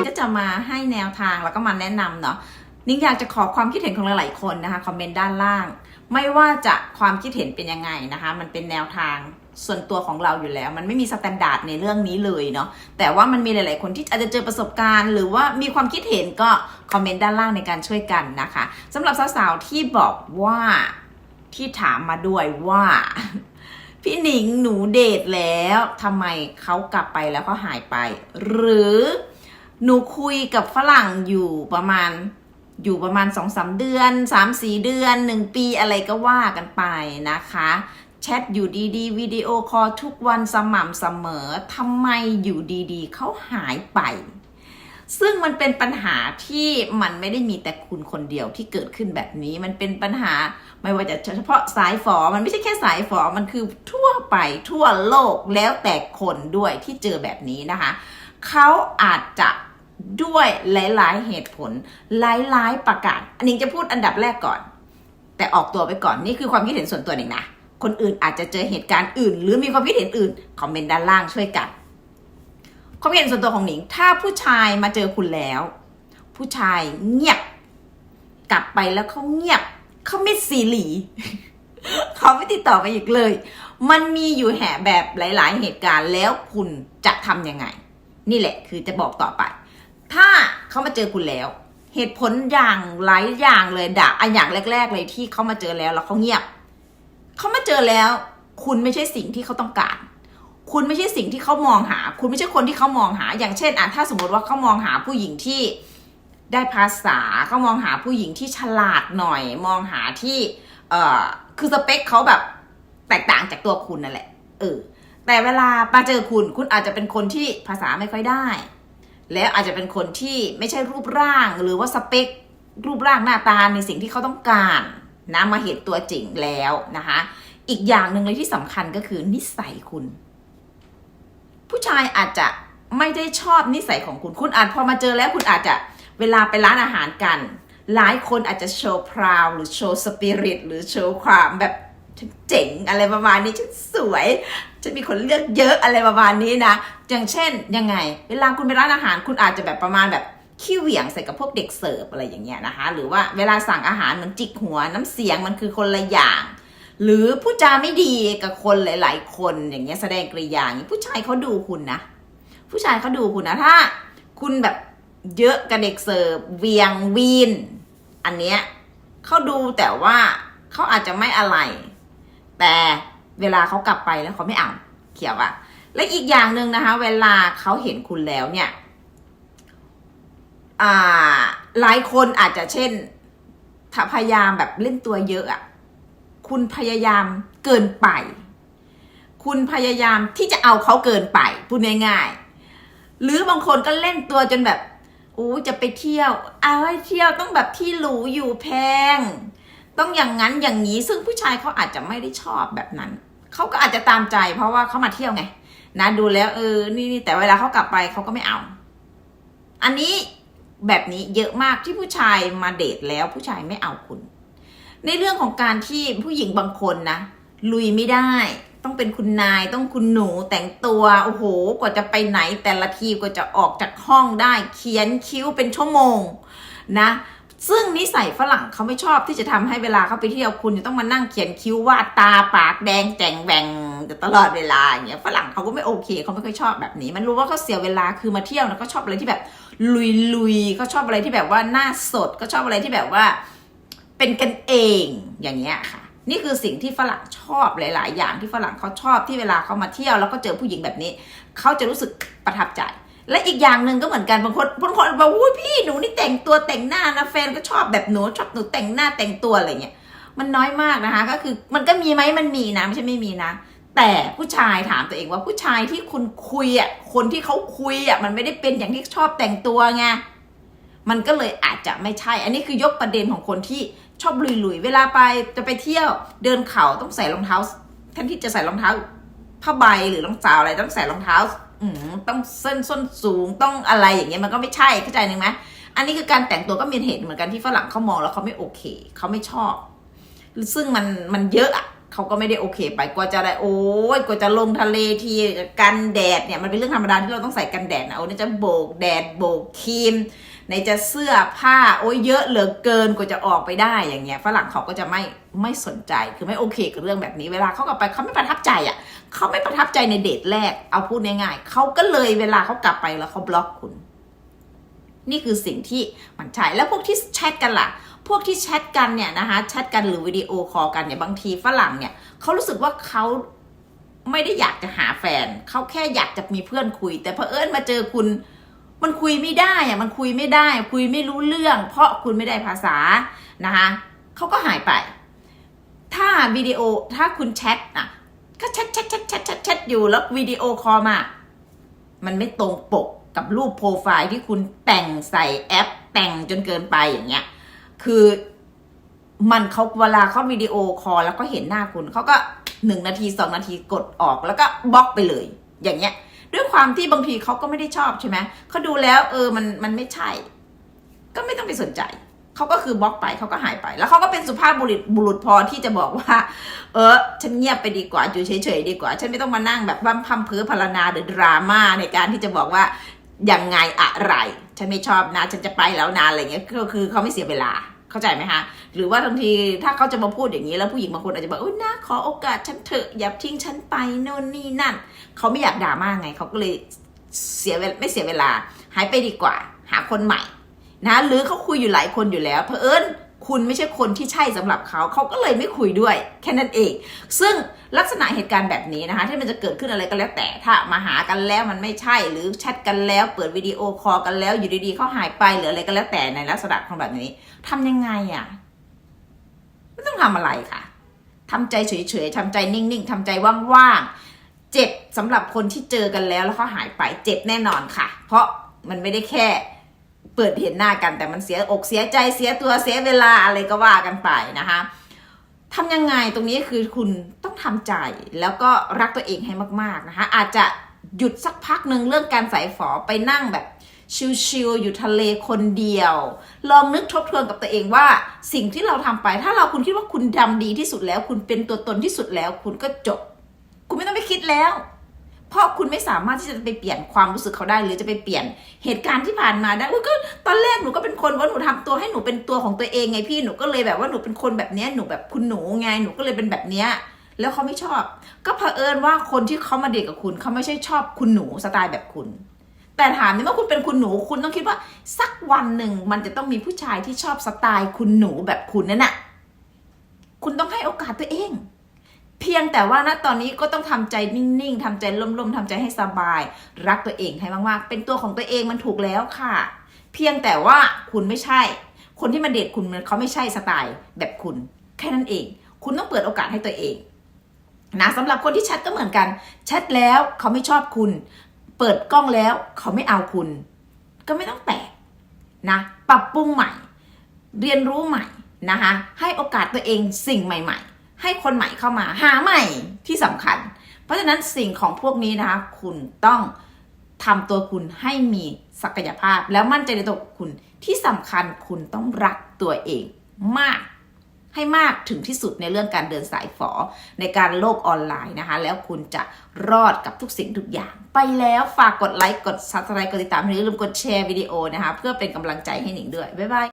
งก็จะมาให้แนวทางแล้วก็มาแนะนำเนาะนิ้งอยากจะขอความคิดเห็นของหลายๆคนนะคะคอมเมนต์ด้านล่าง ไม่ว่าจะความคิดเห็นเป็นยังไงนะคะ มันเป็นแนวทางส่วนตัวของเราอยู่แล้ว มันไม่มีสแตนดาร์ดในเรื่องนี้เลยเนาะแต่ว่ามันมีหลาย ๆ คนที่อาจจะเจอประสบการณ์ หรือว่ามีความคิดเห็นก็คอมเมนต์ด้านล่างในการช่วยกันนะคะสำหรับสาว ๆ ที่บอกว่าที่ถามมาด้วยว่า พี่หนิงหนูเดทแล้วทำไมเขากลับไปแล้วเขาหายไป หรือ หนูคุยกับฝรั่งอยู่ประมาณอยู่ประมาณสองสามเดือนสามสี่เดือนหนึ่งปีอะไรก็ว่ากันไปนะคะแชทอยู่ดีๆวิดีโอคอลทุกวันสม่ำเสมอทำไมอยู่ดีๆเขาหายไป ซึ่งมันเป็นปัญหาที่มันไม่ได้มีแต่คุณคนเดียวที่เกิดขึ้นแบบนี้ มันเป็นปัญหาไม่ว่าจะเฉพาะสายฝอมันไม่ใช่แค่สายฝอมันคือทั่วไปทั่วโลกแล้วแต่คนด้วยที่เจอแบบนี้นะคะ เขาอาจจะ ด้วยหลาย ๆ เหตุผล หลาย ๆ ประการอันนี้จะพูดอันดับแรกก่อน แต่ออกตัวไปก่อนนี่คือความคิดเห็นส่วนตัวเองนะ คนอื่นอาจจะเจอเหตุการณ์อื่น หรือมีความคิดเห็นอื่นคอมเมนต์ด้านล่างช่วยกันความคิดเห็นส่วนตัวของหนิง ถ้าผู้ชายมาเจอคุณแล้ว ผู้ชายเงียบ กลับไปแล้วเขาเงียบ เขาไม่ซีหลี เขาไม่ติดต่อไปอีกเลย มันมีอยู่แห่แบบหลาย ๆ เหตุการณ์แล้วคุณจะทำยังไง นี่แหละคือจะบอกต่อไป ถ้าเขามาเจอคุณแล้ว เหตุผลอย่างหลายอย่างเลยด่าอันอย่างแรก ๆ เลยที่เขามาเจอแล้วแล้วเขาเงียบเขามาเจอแล้ว คุณไม่ใช่สิ่งที่เขาต้องการ คุณไม่ใช่สิ่งที่เขามองหา คุณไม่ใช่คนที่เขามองหา อย่างเช่นอะถ้าสมมติว่าเขามองหาผู้หญิงที่ได้ภาษาเขามองหาผู้หญิงที่ฉลาดหน่อย มองหาที่ เอ่อคือสเปคเขาแบบแตกต่างจากตัวคุณนั่นแหละเออแต่เวลามาเจอคุณ คุณอาจจะเป็นคนที่ภาษาไม่ค่อยได้ แล้วอาจจะเป็นคนที่ไม่ใช่รูปร่างหรือว่าสเปค รูปร่างหน้าตาในสิ่งที่เขาต้องการนะมาเห็นตัวจริงแล้วนะคะ อีกอย่างหนึ่งเลยที่สำคัญก็คือนิสัยคุณ ผู้ชายอาจจะไม่ได้ชอบนิสัยของคุณ คุณอาจพอมาเจอแล้วคุณอาจจะเวลาไปร้านอาหารกัน หลายคนอาจจะโชว์พราวหรือโชว์สปิริตหรือโชว์ความแบบ ฉันเจ๋งอะไรประมาณนี้ฉันสวย ฉันมีคนเลือกเยอะอะไรประมาณนี้นะอย่างเช่นยังไง เวลาคุณไปร้านอาหารคุณอาจจะแบบประมาณแบบขี้เหวี่ยงใส่กับพวกเด็กเสิร์ฟอะไรอย่างเงี้ยนะคะ หรือว่าเวลาสั่งอาหารเหมือนจิกหัวน้ำเสียงมันคือคนละอย่าง หรือพูดจาไม่ดีกับคนหลาย ๆ คนอย่างเงี้ยแสดงกริยาอย่างนี้ผู้ชายเขาดูคุณนะ ผู้ชายเขาดูคุณนะถ้า คุณแบบเยอะกับเด็กเสิร์ฟเวียงวีน อันเนี้ยเขาดูแต่ว่าเขาอาจจะไม่อะไร แต่เวลาเขากลับไปแล้วเขาไม่เอานเขียวอะและอีกอย่างหนึ่งนะคะ เวลาเขาเห็นคุณแล้วเนี่ยหลายคนอาจจะเช่นถ้าพยายามแบบเล่นตัวเยอะอะคุณพยายามเกินไป คุณพยายามที่จะเอาเขาเกินไปพูดง่ายๆหรือบางคนก็เล่นตัวจนแบบอู้จะไปเที่ยวเอาให้เที่ยวต้องแบบที่หรูอยู่แพง ต้องอย่างนั้นอย่างนี้ซึ่งผู้ชายเขาอาจจะไม่ได้ชอบแบบนั้นเขาก็อาจจะตามใจ เพราะว่าเขามาเที่ยวไง นะดูแล้วเออนี่นี่แต่เวลาเขากลับไปเขาก็ไม่เอา อันนี้แบบนี้เยอะมากที่ผู้ชายมาเดทแล้วผู้ชายไม่เอาคุณ ในเรื่องของการที่ผู้หญิงบางคนนะลุยไม่ได้ ต้องเป็นคุณนายต้องคุณหนูแต่งตัวโอ้โหกว่าจะไปไหนแต่ละทีกว่าจะออกจากห้องได้ เขียนคิ้วเป็นชั่วโมง นะ ซึ่งนิสัยฝรั่งเขาไม่ชอบที่จะทำให้เวลาเขาไปเที่ยวคุณจะต้องมานั่งเขียนคิ้ววาดตาปากแดงแจงแหวงตลอดเวลาอย่างเงี้ยฝรั่งเขาก็ไม่โอเคเขาไม่ค่อยชอบแบบนี้ มันรู้ว่าเขาเสียเวลาคือมาเที่ยวนะก็ชอบอะไรที่แบบลุยลุยๆเขาชอบอะไรที่แบบว่าหน้าสดก็ชอบอะไรที่แบบว่า เป็นกันเองอย่างเงี้ยค่ะนี่คือสิ่งที่ฝรั่งชอบหลาย ๆ อย่างที่ฝรั่งเขาชอบที่เวลาเขามาเที่ยวแล้วก็เจอผู้หญิงแบบนี้ เขาจะรู้สึกประทับใจ และอีกอย่างหนึ่งก็เหมือนกันบางคนบางคนบอกอุ้ยพี่หนูนี่แต่งตัวแต่งหน้านะแฟนก็ชอบแบบหนูชอบหนูแต่งหน้าแต่งตัวอะไรเงี้ยมันน้อยมากนะคะ ก็คือมันก็มีไหมมันมีนะไม่ใช่ไม่มีนะ แต่ผู้ชายถามตัวเองว่าผู้ชายที่คุณคุยอะคนที่เขาคุยอะมันไม่ได้เป็นอย่างที่ชอบแต่งตัวไงมันก็เลยอาจจะไม่ใช่ อันนี้คือยกประเด็นของคนที่ชอบลุยๆเวลาไปจะไปเที่ยวเดินเขาต้องใส่รองเท้าแทนที่จะใส่รองเท้าผ้าใบหรือรองเท้าอะไรต้องใส่รองเท้า ต้องเส้นส้นสูงต้องอะไรอย่างเงี้ยมันก็ไม่ใช่เข้าใจนึงไหมอันนี้คือการแต่งตัวก็มีเหตุเหมือนกันที่ฝรั่งเขามองแล้วเขาไม่โอเคเขาไม่ชอบ ซึ่งมันมันเยอะอะเขาก็ไม่ได้โอเค ไปกว่าจะได้โอ้ยกว่าจะลงทะเลทีกันแดดเนี่ยมันเป็นเรื่องธรรมดาที่เราต้องใส่กันแดดนะโอ้ยจะโบกแดดโบกครีม ในจะเสื้อผ้าโอ้ยเยอะเหลือเกินกว่าจะออกไปได้อย่างเงี้ยฝรั่งเขาก็จะไม่ไม่สนใจคือไม่โอเคกับเรื่องแบบนี้เวลาเขากลับไปเขาไม่ประทับใจอะเขาไม่ประทับใจในเดทแรกเอาพูดง่ายๆเขาก็เลยเวลาเขากลับไปแล้วเขาบล็อกคุณ นี่คือสิ่งที่มันใช่แล้วพวกที่แชทกันล่ะพวกที่แชทกันเนี่ยนะคะแชทกันหรือวิดีโอคอลกันเนี่ยบางทีฝรั่งเนี่ยเขารู้สึกว่าเขาไม่ได้อยากจะหาแฟน เขาแค่อยากจะมีเพื่อนคุย แต่เพอเอิญมาเจอคุณ มันคุยไม่ได้อะมันคุยไม่ได้ คุยไม่รู้เรื่อง เพราะคุณไม่ได้ภาษานะคะเขาก็หายไป ถ้าวิดีโอถ้าคุณแชทอะก็แชทแชทแชทแชทแชทแชทอยู่แล้ววิดีโอคอลมา มันไม่ตรงปกกับรูปโปรไฟล์ที่คุณแต่งใส่แอป แต่งจนเกินไปอย่างเงี้ย คือมันเขาเวลาเขาวิดีโอคอลแล้วก็เห็นหน้าคุณเขาก็หนึ่งนาทีสองนาทีกดออกแล้วก็บล็อกไปเลย อย่างเงี้ย ด้วยความที่บางทีเขาก็ไม่ได้ชอบใช่ไหมเขาดูแล้วเออมันมันไม่ใช่ ก็ไม่ต้องไปสนใจเขาก็คือบล็อกไปเขาก็หายไป แล้วเขาก็เป็นสุภาพบุรุษบุรุษพอที่จะบอกว่า เออ ฉันเงียบไปดีกว่าอยู่เฉยๆดีกว่า ฉันไม่ต้องมานั่งแบบบั้มพัมเพ้อพรรนาหรือดราม่าในการที่จะบอกว่ายังไงอะไร ฉันไม่ชอบนะ ฉันจะไปแล้วนะอะไรเงี้ยก็คือเขาไม่เสียเวลา เข้าใจไหมคะหรือว่าบางทีถ้าเขาจะมาพูดอย่างนี้แล้วผู้หญิงบางคนอาจจะบอกโอ้ยนะขอโอกาสฉันเถอะอย่าทิ้งฉันไปโน่นนี่นั่นเขาไม่อยากด่ามากไงเขาก็เลยเสียเวลไม่เสียเวลา หายไปดีกว่า หาคนใหม่นะหรือเขาคุยอยู่หลายคนอยู่แล้วเพอเอิญ คุณไม่ใช่คนที่ใช่สำหรับเขา เขาก็เลยไม่คุยด้วย แค่นั้นเอง ซึ่งลักษณะเหตุการณ์แบบนี้นะคะ ที่มันจะเกิดขึ้นอะไรก็แล้วแต่ถ้ามาหากันแล้วมันไม่ใช่หรือแชทกันแล้ว เปิดวิดีโอคอลกันแล้วอยู่ดีๆเขาหายไปหรืออะไรก็แล้วแต่ในลักษณะของแบบนี้ทำยังไงอะ่ะไม่ต้องทำอะไรค่ะทำใจเฉยๆทำใจนิ่งๆทำใจว่างๆเจ็บสำหรับคนที่เจอกันแล้วแล้วเขาหายไปเจ็บแน่นอนค่ะ เพราะมันไม่ได้แค่ เปิดเห็นหน้ากันแต่มันเสียอกเสียใจเสียตัวเสียเวลาอะไรก็ว่ากันไปนะคะทำยังไงตรงนี้คือคุณต้องทำใจแล้วก็รักตัวเองให้มาก ๆนะคะ อาจจะหยุดสักพักหนึ่งเรื่องการใส่ฝอไปนั่งแบบชิลๆอยู่ทะเลคนเดียว ลองนึกทบทวนกับตัวเองว่าสิ่งที่เราทำไป ถ้าเราคุณคิดว่าคุณทำดีที่สุดแล้ว คุณเป็นตัวตนที่สุดแล้ว คุณก็จบ คุณไม่ต้องไปคิดแล้ว เพราะคุณไม่สามารถที่จะไปเปลี่ยนความรู้สึกเขาได้ หรือจะไปเปลี่ยนเหตุการณ์ที่ผ่านมาได้อุ๊ยก็ตอนแรกหนูก็เป็นคนว่าหนูทำตัวให้หนูเป็นตัวของตัวเองไงพี่หนูก็เลยแบบว่าหนูเป็นคนแบบเนี้ยหนูแบบคุณหนูไงหนูก็เลยเป็นแบบเนี้ยแล้วเขาไม่ชอบ ก็เผอิญว่าคนที่เขามาเดทกับคุณเขาไม่ใช่ชอบคุณหนูสไตล์แบบคุณ แต่ถามนี่ว่าคุณเป็นคุณหนูคุณต้องคิดว่า สักวันหนึ่งมันจะต้องมีผู้ชายที่ชอบสไตล์คุณหนูแบบคุณนั่นน่ะ คุณต้องให้โอกาสตัวเอง เพียงแต่ว่าณตอนนี้ก็ต้องทำใจนิ่งๆทำใจล่มๆทำใจให้สบาย รักตัวเองให้มากๆ เป็นตัวของตัวเองมันถูกแล้วค่ะ เพียงแต่ว่าคุณไม่ใช่ คนที่มาเดทคุณเขาไม่ใช่สไตล์แบบคุณ แค่นั้นเอง คุณต้องเปิดโอกาสให้ตัวเองนะสำหรับคนที่แชทก็เหมือนกันแชทแล้วเขาไม่ชอบคุณ เปิดกล้องแล้วเขาไม่เอาคุณ ก็ไม่ต้องแปลกนะ ปรับปรุงใหม่ เรียนรู้ใหม่นะคะให้โอกาสตัวเองสิ่งใหม่ ๆ ให้คนใหม่เข้ามาหาใหม่ที่สำคัญ เพราะฉะนั้นสิ่งของพวกนี้นะคะ คุณต้องทำตัวคุณให้มีศักยภาพ แล้วมั่นใจในตัวคุณที่สำคัญคุณต้องรักตัวเองมากให้มากถึงที่สุดในเรื่องการเดินสายฝอในการโลกออนไลน์นะคะ แล้วคุณจะรอดกับทุกสิ่งทุกอย่าง ไปแล้วฝากกดไลค์กดซับสไครต์กดติดตามอย่าลืมกดแชร์วิดีโอนะคะ เพื่อเป็นกำลังใจให้หนิงด้วย บ๊ายบาย